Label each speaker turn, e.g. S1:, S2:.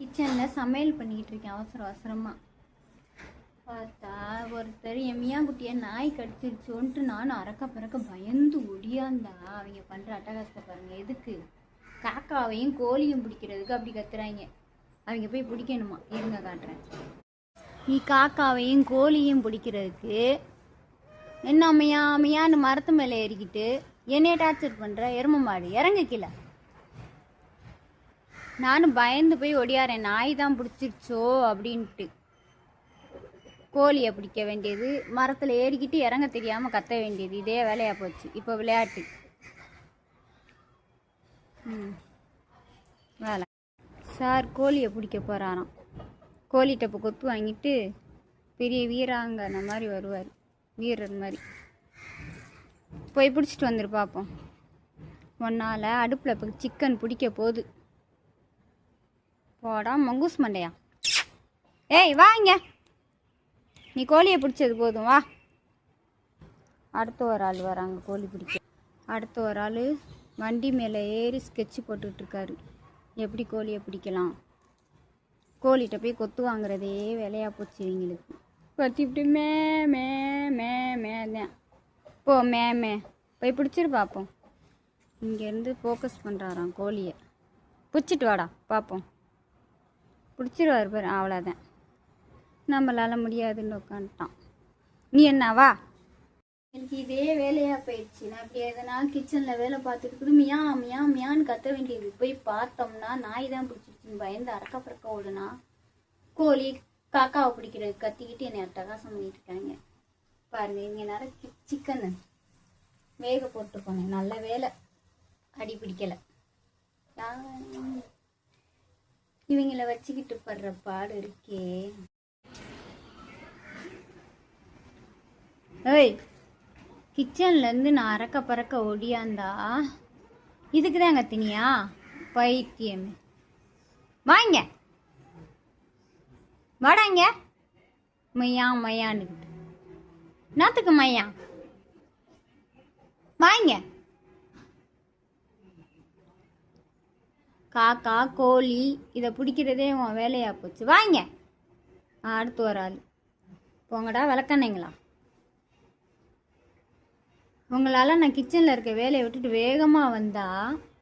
S1: கிச்சனில் சமையல் பண்ணிக்கிட்டு இருக்கேன் அவசர அவசரமாக பார்த்தா ஒருத்தர் என் மியாங்குட்டியை நாய் கடிச்சிருச்சோன்ட்டு நானும் அறக்க பறக்க பயந்து ஒடியாந்தா. அவங்க பண்ணுற அட்டகாசத்தை பாருங்கள் எதுக்கு? காக்காவையும் கோழியும் பிடிக்கிறதுக்கு அப்படி கத்துறாங்க. அவங்க போய் பிடிக்கணுமா? இருங்க காட்டுறேன். நீ காக்காவையும் கோழியும் பிடிக்கிறதுக்கு என்ன அம்மையா அம்மையான்னு மரத்து மேலே ஏறிக்கிட்டு என்னைய டார்ச்சர் பண்ணுற எரும மாடு இறங்க கீழே. நானும் பயந்து போய் ஒடியாரேன் நாய் தான் பிடிச்சிருச்சோ அப்படின்ட்டு. கோழியை பிடிக்க வேண்டியது மரத்தில் ஏறிக்கிட்டு இறங்க தெரியாமல் கத்த வேண்டியது இதே வேலையாக போச்சு. இப்போ விளையாட்டு. ம். வேலை. சார் கோழியை பிடிக்க போகிறாராம் கோழிகிட்ட இப்போ கொத்து வாங்கிட்டு பெரிய வீராங்கன மாதிரி வருவார். வீரர் மாதிரி. போய் பிடிச்சிட்டு வந்துரு பார்ப்போம் ஒன்னால் அடுப்பில் இப்போ சிக்கன் பிடிக்க போகுது. போடா மங்கூஸ் மண்டையா? ஏய் வாங்க நீ கோழியை பிடிச்சது போதும் வா. அடுத்த ஒரு ஆள் வராங்க கோழி பிடிக்க. அடுத்த ஒரு ஆள் வண்டி மேலே ஏறி ஸ்கெட்ச் போட்டுட்ருக்காரு எப்படி கோழியை பிடிக்கலாம்? கோழிகிட்ட போய் கொத்து வாங்குறதே வேலையாக போச்சு இவங்களுக்கு. பற்றி இப்படி மே மே மே மே தான் போ மே மே. போய் பிடிச்சிரு பார்ப்போம். இங்கேருந்து ஃபோக்கஸ் பண்ணுறாராம் கோழியை. பிடிச்சிட்டு வாடா பார்ப்போம். பிடிச்சிருவார் பாரு அவ்வளோதான் நம்மளால் முடியாதுன்னு உட்காந்துட்டான் நீ என்ன வா. எனக்கு இதே வேலையாக போயிடுச்சு. நான் இப்படி எதனா கிச்சனில் வேலை பார்த்துட்டு மியா மியா மியான்னு கத்த வேண்டியது. போய் பார்த்தோம்னா நாய் தான் பிடிச்சிருச்சுன்னு பயந்து அறக்க பறக்க ஓடுனா கோழி காக்காவை பிடிக்கிறது கத்திக்கிட்டு என்னை அட்டகாசம் பண்ணிட்டு இருக்காங்க. பாருங்க இங்கே நிறைய சிக்கனு. வேக போட்டு போனேன். நல்ல வேலை. அடி பிடிக்கலை. இவங்கள வச்சுக்கிட்டு படுற பாடு இருக்கே. ஏய் கிச்சன்லேருந்து நான் அறக்க பறக்க ஒடியாந்தா? இதுக்கு தான் கத்தினியா பைத்தியம். வாங்க. வாடாங்க மையா மையான்னுக்கிட்டு. நாத்துக்கு மையா. வாங்க. காக்கா கோழி இதை பிடிக்கிறதே உன் வேலையாக போச்சு. வாங்க. அடுத்து ஒரு ஆள். போங்கடா விளக்கண்ணைங்களா? உங்களால் நான் கிச்சனில் இருக்க வேலையை விட்டுட்டு வேகமாக வந்தால்